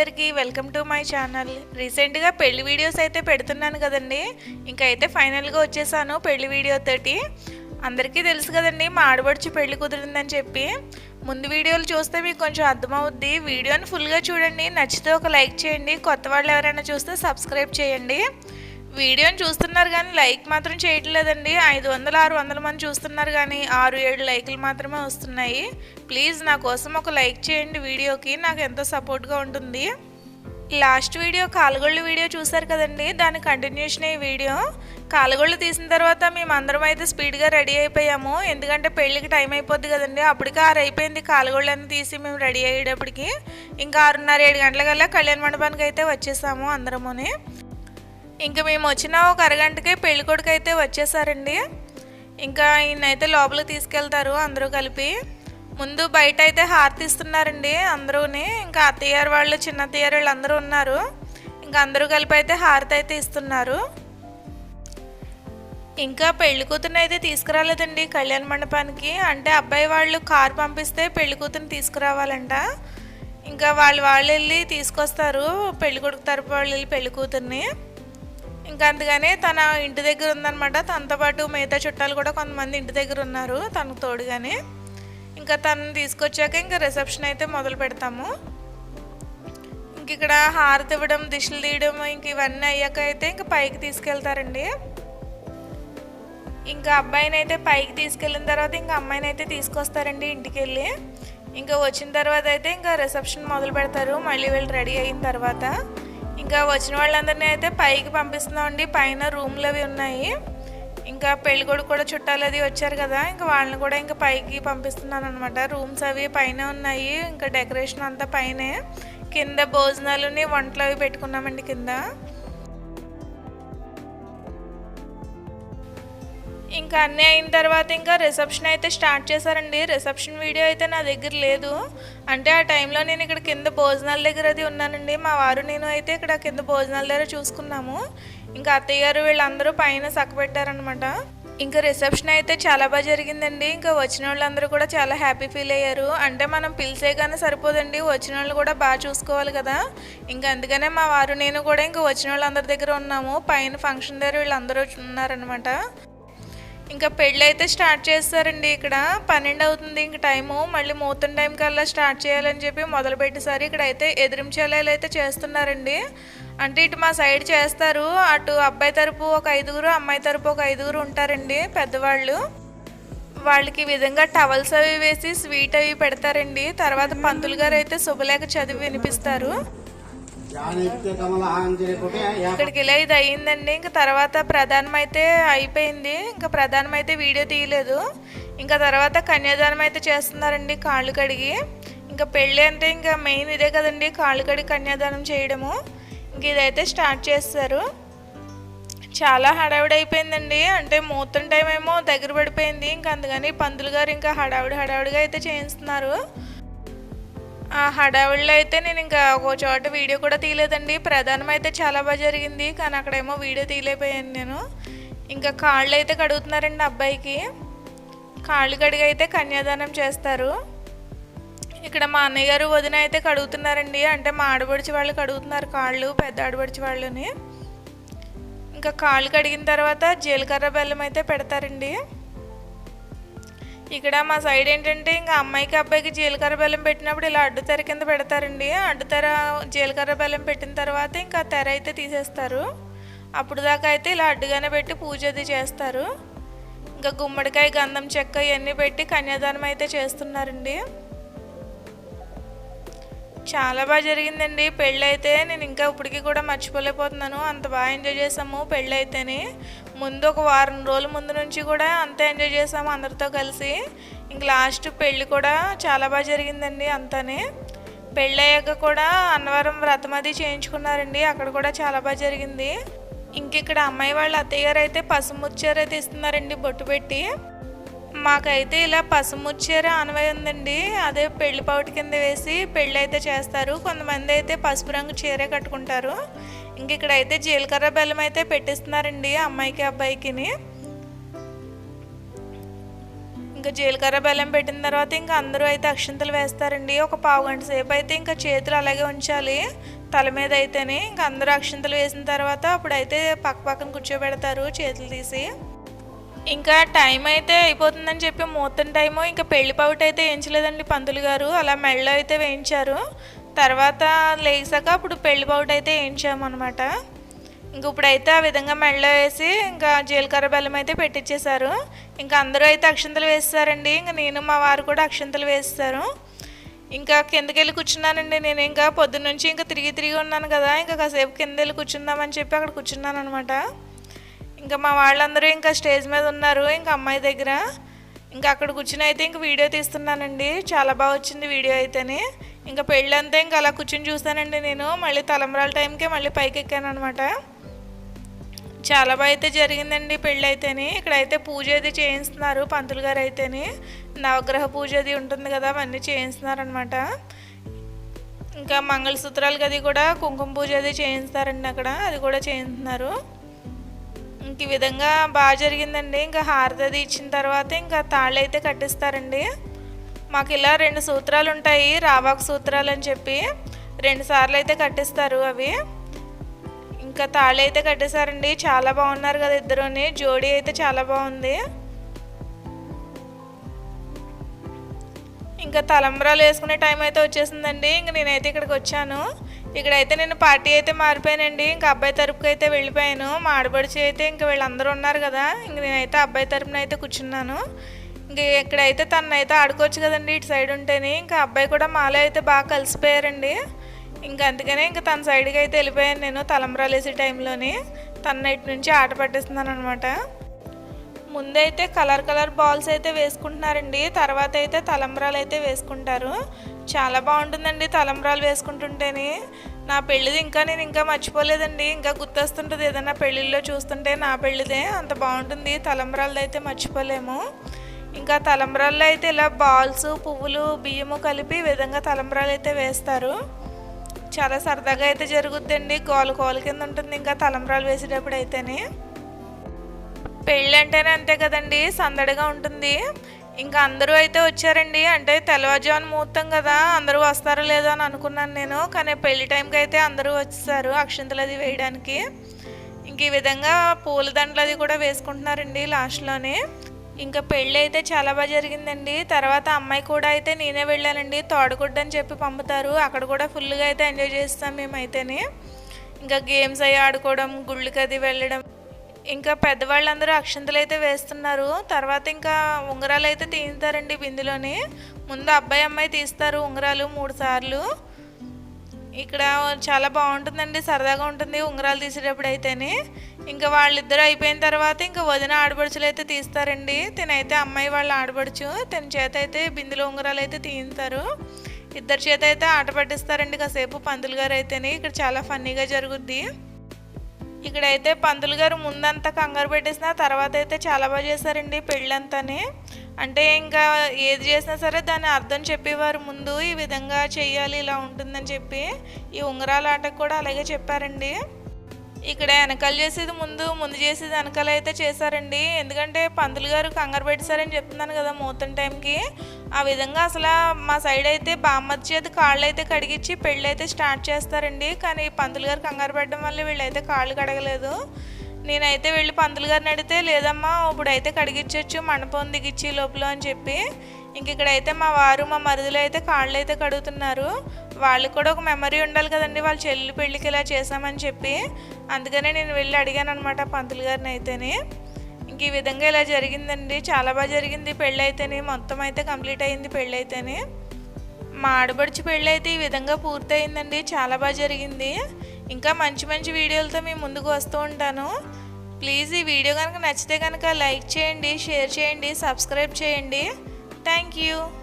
అందరికీ welcome to my channel. రీసెంట్గా పెళ్ళి వీడియోస్ అయితే పెడుతున్నాను కదండి. ఇంకా అయితే ఫైనల్గా వచ్చేసాను పెళ్ళి వీడియో తోటి. అందరికీ తెలుసు కదండి మా ఆడబడుచు పెళ్ళి కుదిరిందని చెప్పి. ముందు వీడియోలు చూస్తే మీకు కొంచెం అర్థమవుద్ది. వీడియోని ఫుల్గా చూడండి. నచ్చితే ఒక లైక్ చేయండి. కొత్త వాళ్ళు ఎవరైనా చూస్తే సబ్స్క్రైబ్ చేయండి. వీడియోని చూస్తున్నారు కానీ లైక్ మాత్రం చేయట్లేదండి. ఐదు వందల ఆరు వందల మంది చూస్తున్నారు కానీ ఆరు ఏడు లైకులు మాత్రమే వస్తున్నాయి. ప్లీజ్ నా కోసం ఒక లైక్ చేయండి వీడియోకి. నాకు ఎంతో సపోర్ట్గా ఉంటుంది. లాస్ట్ వీడియో కాలుగొళ్ళు వీడియో చూసారు కదండి. దాని కంటిన్యూషన్ ఈ వీడియో. కాలుగొళ్ళు తీసిన తర్వాత మేము అందరం అయితే స్పీడ్గా రెడీ అయిపోయాము. ఎందుకంటే పెళ్ళికి టైం అయిపోద్ది కదండి. అప్పటికి ఆరు అయిపోయింది కాలుగొళ్ళని తీసి మేము రెడీ అయ్యేటప్పటికి. ఇంకా ఆరున్నర ఏడు గంటలకల్లా కళ్యాణ మండపానికి అయితే వచ్చేసాము అందరమునే. ఇంకా మేము వచ్చిన ఒక అరగంటకే పెళ్ళికొడుకు అయితే వచ్చేసారండి. ఇంకా ఈయనైతే లోపలికి తీసుకెళ్తారు అందరూ కలిపి. ముందు బయట అయితే హారతి ఇస్తున్నారండి అందరూని. ఇంకా అత్తయ్యారు వాళ్ళు చిన్న అత్తయ్యారు వాళ్ళు అందరూ ఉన్నారు. ఇంకా అందరూ కలిపి అయితే హారతి అయితే ఇస్తున్నారు. ఇంకా పెళ్ళి కూతురుని అయితే తీసుకురాలేదండి కళ్యాణ మండపానికి. అంటే అబ్బాయి వాళ్ళు కారు పంపిస్తే పెళ్ళి కూతురుని తీసుకురావాలంట. ఇంకా వాళ్ళు వాళ్ళు వెళ్ళి తీసుకొస్తారు పెళ్ళికొడుకు తరపు వాళ్ళు వెళ్ళి పెళ్ళి కూతుర్ని. ఇంకా అందుకనే తన ఇంటి దగ్గర ఉందన్నమాట. తనతో పాటు మిగతా చుట్టాలు కూడా కొంతమంది ఇంటి దగ్గర ఉన్నారు. తనకు తోడుగానే. ఇంకా తనని తీసుకొచ్చాక ఇంకా రిసెప్షన్ అయితే మొదలు పెడతాము. ఇంక ఇక్కడ హారతి ఇవ్వడం దిశలు తీయడం ఇంక ఇవన్నీ అయ్యాక అయితే ఇంకా పైకి తీసుకెళ్తారండి. ఇంకా అబ్బాయిని అయితే పైకి తీసుకెళ్ళిన తర్వాత ఇంకా అమ్మాయిని అయితే తీసుకొస్తారండి ఇంటికి వెళ్ళి ఇంకా వచ్చిన తర్వాత అయితే ఇంకా రిసెప్షన్ మొదలు పెడతారు. మళ్ళీ వీళ్ళు రెడీ అయిన తర్వాత. ఇంకా వచ్చిన వాళ్ళందరినీ అయితే పైకి పంపిస్తున్నామండి. పైన రూమ్లు అవి ఉన్నాయి. ఇంకా పెళ్ళి కొడుకు కూడా చుట్టాలు అది వచ్చారు కదా ఇంకా వాళ్ళని కూడా ఇంకా పైకి పంపిస్తున్నాను అనమాట రూమ్స్ అవి పైన ఉన్నాయి ఇంకా డెకరేషన్ అంతా పైనే. కింద భోజనాలని వంటలు అవి పెట్టుకున్నామండి కింద. ఇంకా అన్నీ అయిన తర్వాత ఇంకా రిసెప్షన్ అయితే స్టార్ట్ చేశారండి. రిసెప్షన్ వీడియో అయితే నా దగ్గర లేదు. అంటే ఆ టైంలో నేను ఇక్కడ కింద భోజనాల దగ్గర అది ఉన్నానండి. మా వారు నేను అయితే ఇక్కడ కింద భోజనాల దగ్గర చూసుకున్నాము. ఇంకా అత్తయ్య గారు వీళ్ళందరూ పైన సక్కబెట్టారనమాట ఇంకా రిసెప్షన్ అయితే చాలా బాగా జరిగిందండి. ఇంకా వచ్చిన వాళ్ళందరూ కూడా చాలా హ్యాపీ ఫీల్ అయ్యారు. అంటే మనం పిలిచే కానీ సరిపోదండి. వచ్చిన వాళ్ళు కూడా బాగా చూసుకోవాలి కదా. ఇంకా అందుకనే మా వారు నేను కూడా ఇంకా వచ్చిన వాళ్ళందరి దగ్గర ఉన్నాము. పైన ఫంక్షన్ దగ్గర వీళ్ళందరూ ఉన్నారనమాట ఇంకా పెళ్ళి అయితే స్టార్ట్ చేస్తారండి ఇక్కడ. పన్నెండు అవుతుంది ఇంక టైము. మళ్ళీ మూతన టైం కల్లా స్టార్ట్ చేయాలని చెప్పి మొదలు పెట్టేసారి ఇక్కడ అయితే ఎదిరించేలాలు అయితే చేస్తున్నారండి. అంటే ఇటు మా సైడ్ చేస్తారు. అటు అబ్బాయి తరపు ఒక ఐదుగురు అమ్మాయి తరపు ఒక ఐదుగురు ఉంటారండి పెద్దవాళ్ళు. వాళ్ళకి విధంగా టవల్స్ అవి వేసి స్వీట్ అవి పెడతారండి. తర్వాత పంతులు గారు అయితే శుభలేఖ చదివి వినిపిస్తారు. ఇక్కడికి ఇలా ఇది అయ్యిందండి. ఇంకా తర్వాత ప్రధానం అయితే అయిపోయింది. ఇంకా ప్రధానం అయితే వీడియో తీయలేదు. ఇంకా తర్వాత కన్యాదానం అయితే చేస్తున్నారండి కాళ్ళు కడిగి. ఇంకా పెళ్ళి అంటే ఇంకా మెయిన్ ఇదే కదండి కాళ్ళు కడిగి కన్యాదానం చేయడము. ఇంక ఇదైతే స్టార్ట్ చేస్తారు. చాలా హడావిడి అయిపోయిందండి. అంటే మూతం టైం ఏమో దగ్గర పడిపోయింది. ఇంకా అందుకని పందులు గారు ఇంకా హడావిడి హడావిడిగా అయితే చేయిస్తున్నారు. ఆ హడావిడిలో అయితే నేను ఇంకా ఒక చోట వీడియో కూడా తీయలేదండి. ప్రధానం అయితే చాలా బాగా జరిగింది. కానీ అక్కడేమో వీడియో తీయలేకపోయాను నేను. ఇంకా కాళ్ళు అయితే కడుగుతున్నారండి అబ్బాయికి. కాళ్ళు కడిగి అయితే కన్యాదానం చేస్తారు. ఇక్కడ మా అన్నయ్య గారు వదిన అయితే కడుగుతున్నారండి. అంటే మా ఆడబడిచి వాళ్ళు కడుగుతున్నారు కాళ్ళు పెద్ద ఆడబడిచి వాళ్ళని. ఇంకా కాళ్ళు కడిగిన తర్వాత జీలకర్ర బెల్లం అయితే పెడతారండి. ఇక్కడ మా సైడ్ ఏంటంటే ఇంకా అమ్మాయికి అబ్బాయికి జీలకర్ర బెల్లం పెట్టినప్పుడు ఇలా అడ్డు తెర కింద పెడతారండి. అడ్డుతెర జీలకర్ర బెల్లం పెట్టిన తర్వాత ఇంకా తెర అయితే తీసేస్తారు. అప్పుడు దాకా అయితే ఇలా అడ్డుగానే పెట్టి పూజ అది చేస్తారు. ఇంకా గుమ్మడికాయ గంధం చెక్క ఇవన్నీ పెట్టి కన్యాదానం అయితే చేస్తున్నారండి. చాలా బాగా జరిగిందండి. పెళ్ళి అయితే నేను ఇంకా ఇప్పటికీ కూడా మర్చిపోలేకపోతున్నాను. అంత బాగా ఎంజాయ్ చేసాము పెళ్ళి అయితేనే ముందు ఒక వారం రోజుల ముందు నుంచి కూడా అంత ఎంజాయ్ చేసాము అందరితో కలిసి. ఇంక లాస్ట్ పెళ్ళి కూడా చాలా బాగా జరిగిందండి అంతానే. పెళ్ళి అయ్యాక కూడా అన్నవరం వ్రతం అది చేయించుకున్నారండి. అక్కడ కూడా చాలా బాగా జరిగింది. ఇంక ఇక్కడ అమ్మాయి వాళ్ళ అత్తయ్య గారు అయితే పసుముచ్చారు అయితే ఇస్తున్నారండి బొట్టు పెట్టి. మాకైతే ఇలా పసుముచ్చేర ఆనవాయి ఉందండి అదే పెళ్ళి పౌటి కింద వేసి పెళ్ళి అయితే చేస్తారు. కొంతమంది అయితే పసుపు రంగు చీర కట్టుకుంటారు. ఇంక ఇక్కడ అయితే జీలకర్ర బెల్లం అయితే పెట్టిస్తున్నారండి అమ్మాయికి అబ్బాయికిని. ఇంకా జీలకర్ర బెల్లం పెట్టిన తర్వాత ఇంకా అందరూ అయితే అక్షింతలు వేస్తారండి. ఒక పావు గంట సేపు అయితే ఇంకా చేతులు అలాగే ఉంచాలి తల మీద అయితేనే. ఇంకా అందరూ అక్షింతలు వేసిన తర్వాత అప్పుడైతే పక్క పక్కన కూర్చోబెడతారు చేతులు తీసి. ఇంకా టైం అయితే అయిపోతుందని చెప్పి మూతన టైము ఇంకా పెళ్ళి పౌట్ అయితే వేయించలేదండి పంతులు గారు. అలా మెడలో అయితే వేయించారు. తర్వాత లేచాక అప్పుడు పెళ్ళి పౌట్ అయితే వేయించాము అనమాట ఇంక ఇప్పుడైతే ఆ విధంగా మెడలో వేసి ఇంకా జీలకర్ర బెల్లం అయితే పెట్టించేశారు ఇంకా అందరూ అయితే అక్షంతలు వేస్తారండి. ఇంకా నేను మా వారు కూడా అక్షంతలు వేస్తారు. ఇంకా కిందకెళ్ళి కూర్చున్నానండి నేను. ఇంకా పొద్దున్నుంచి ఇంకా తిరిగి తిరిగి ఉన్నాను కదా. ఇంకా కాసేపు కింద వెళ్ళి కూర్చుందామని చెప్పి అక్కడ కూర్చున్నాను అనమాట ఇంకా మా వాళ్ళందరూ ఇంకా స్టేజ్ మీద ఉన్నారు ఇంకా అమ్మాయి దగ్గర. ఇంకా అక్కడ కూర్చుని అయితే ఇంకా వీడియో తీస్తున్నానండి. చాలా బాగా వచ్చింది వీడియో అయితేనే. ఇంకా పెళ్ళంతా ఇంకా అలా కూర్చుని చూస్తానండి నేను. మళ్ళీ తలంబరాల టైంకే మళ్ళీ పైకి ఎక్కాను అనమాట చాలా బాగా అయితే జరిగిందండి పెళ్ళి అయితేని. ఇక్కడైతే పూజ అది చేయిస్తున్నారు పంతులు గారు అయితేని. నవగ్రహ పూజ అది ఉంటుంది కదా అవన్నీ చేయిస్తున్నారనమాట ఇంకా మంగళసూత్రాలకి అది కూడా కుంకుమ పూజ అది చేయిస్తారండి అక్కడ. అది కూడా చేయిస్తున్నారు. ఇంక ఈ విధంగా బాగా జరిగిందండి. ఇంకా హారతది అది ఇచ్చిన తర్వాత ఇంకా తాళ్ళు అయితే కట్టిస్తారండి. మాకు ఇలా రెండు సూత్రాలు ఉంటాయి రావాకు సూత్రాలు అని చెప్పి రెండు సార్లు అయితే కట్టిస్తారు అవి. ఇంకా తాళి అయితే కట్టేశారండి. చాలా బాగున్నారు కదా ఇద్దరుని. జోడీ అయితే చాలా బాగుంది. ఇంకా తలంబరాలు వేసుకునే టైం అయితే వచ్చేసిందండి. ఇంక నేనైతే ఇక్కడికి వచ్చాను. ఇక్కడైతే నేను పార్టీ అయితే మారిపోయానండి. ఇంకా అబ్బాయి తరపుకి అయితే వెళ్ళిపోయాను. మా ఆడబడిచి అయితే ఇంకా వీళ్ళందరూ ఉన్నారు కదా. ఇంక నేనైతే అబ్బాయి తరపున అయితే కూర్చున్నాను. ఇంక ఇక్కడైతే తనైతే ఆడుకోవచ్చు కదండి ఇటు సైడ్ ఉంటేనే. ఇంకా అబ్బాయి కూడా మాలో అయితే బాగా కలిసిపోయారండి. ఇంకా అందుకనే ఇంకా తన సైడ్కి అయితే వెళ్ళిపోయాను నేను తలంబ్రాలు వేసే టైంలోని. తన ఇటు నుంచి ఆట పట్టేస్తున్నాను అనమాట ముందైతే కలర్ కలర్ బాల్స్ అయితే వేసుకుంటున్నారండి తర్వాత అయితే తలంబ్రాలు అయితే వేసుకుంటారు. చాలా బాగుంటుందండి తలంబ్రాలు వేసుకుంటుంటేనే. నా పెళ్ళిది ఇంకా నేను ఇంకా మర్చిపోలేదండి ఇంకా గుర్తొస్తుంటుంది ఏదైనా పెళ్ళిళ్ళలో చూస్తుంటే నా పెళ్ళిదే అంత బాగుంటుంది తలంబ్రాలది అయితే మర్చిపోలేము. ఇంకా తలంబ్రాల్లో అయితే ఇలా బాల్స్ పువ్వులు బియ్యము కలిపి విధంగా తలంబ్రాలు అయితే వేస్తారు. చాలా సరదాగా అయితే జరుగుద్దండి గోల గోల కింద ఉంటుంది ఇంకా తలంబ్రాలు వేసేటప్పుడు అయితేనే. పెళ్ళి అంటేనే అంతే కదండి సందడిగా ఉంటుంది. ఇంకా అందరూ అయితే వచ్చారండి. అంటే తెల్లవారుజామున ముహూర్తం కదా అందరూ వస్తారో లేదో అని అనుకున్నాను నేను. కానీ పెళ్ళి టైంకి అయితే అందరూ వచ్చేసారు అక్షంతలు అది వేయడానికి. ఇంక ఈ విధంగా పూలదండలు అది కూడా వేసుకుంటున్నారండి లాస్ట్లోనే. ఇంకా పెళ్ళి అయితే చాలా బాగా జరిగిందండి. తర్వాత అమ్మాయి కూడా అయితే నేనే వెళ్ళానండి. తోడగుడ్డ అని చెప్పి పంపుతారు. అక్కడ కూడా ఫుల్గా అయితే ఎంజాయ్ చేస్తాం మేమైతేనే. ఇంకా గేమ్స్ అవి ఆడుకోవడం గుళ్ళకి అది వెళ్ళడం. ఇంకా పెద్దవాళ్ళందరూ అక్షంతలు అయితే వేస్తున్నారు. తర్వాత ఇంకా ఉంగరాలు అయితే తీస్తారండి బిందులోని. ముందు అబ్బాయి అమ్మాయి తీస్తారు ఉంగరాలు మూడు సార్లు. ఇక్కడ చాలా బాగుంటుందండి సరదాగా ఉంటుంది ఉంగరాలు తీసేటప్పుడు అయితేనే. ఇంకా వాళ్ళిద్దరూ అయిపోయిన తర్వాత ఇంకా వదిన ఆడబడుచులు అయితే తీస్తారండి. తినైతే అమ్మాయి వాళ్ళ ఆడబడుచు తన చేత అయితే బిందులో ఉంగరాలు అయితే తీస్తారు. ఇద్దరి చేత అయితే ఆట పట్టిస్తారండి కాసేపు పంతులు గారు అయితేనే. ఇక్కడ చాలా ఫన్నీగా జరుగుద్ది. ఇక్కడైతే పంతులు గారు ముందంతా కంగారు పెట్టేసిన తర్వాత అయితే చాలా బాగా చేశారండి పెళ్ళంతానే. అంటే ఇంకా ఏది చేసినా సరే దాని అర్థం చెప్పేవారు ముందు ఈ విధంగా చేయాలి ఇలా ఉంటుందని చెప్పి ఈ ఉంగరాల ఆటకు కూడా అలాగే చెప్పారండి. ఇక్కడ వెనకాల చేసేది ముందు ముందు చేసేది వెనకాల అయితే చేశారండి. ఎందుకంటే పంతులు గారు కంగారు పెట్టేశారని చెప్తున్నాను కదా మూతన్ టైంకి. ఆ విధంగా అసలు మా సైడ్ అయితే బామ్మది చేతి కాళ్ళు అయితే కడిగించి పెళ్ళి అయితే స్టార్ట్ చేస్తారండి. కానీ పంతులు గారు కంగారు పెట్టడం వల్ల వీళ్ళైతే కాళ్ళు కడగలేదు. నేనైతే వెళ్ళి పంతులు గారిని అడిగితే లేదమ్మా ఇప్పుడైతే కడిగించవచ్చు మండపం దిగిచ్చి లోపల అని చెప్పి. ఇంక ఇక్కడైతే మా వారు మా మరుదులు అయితే కాళ్ళు అయితే కడుగుతున్నారు. వాళ్ళకి కూడా ఒక మెమరీ ఉండాలి కదండి వాళ్ళ చెల్లి పెళ్ళికి ఇలా చేసామని చెప్పి. అందుకనే నేను వెళ్ళి అడిగాను అనమాట పంతులు గారిని అయితేనే. ఇంక ఈ విధంగా ఇలా జరిగిందండి. చాలా బాగా జరిగింది పెళ్ళి అయితేనే మొత్తం అయితే కంప్లీట్ అయింది పెళ్ళి అయితేనే మా ఆడబడిచి పెళ్ళి అయితే ఈ విధంగా పూర్తయిందండి. చాలా బాగా జరిగింది. ఇంకా మంచి మంచి వీడియోలతో మీ ముందుకు వస్తూ ఉంటాను. ప్లీజ్ ఈ వీడియో కనుక నచ్చితే కనుక లైక్ చేయండి షేర్ చేయండి సబ్స్క్రైబ్ చేయండి. Thank you.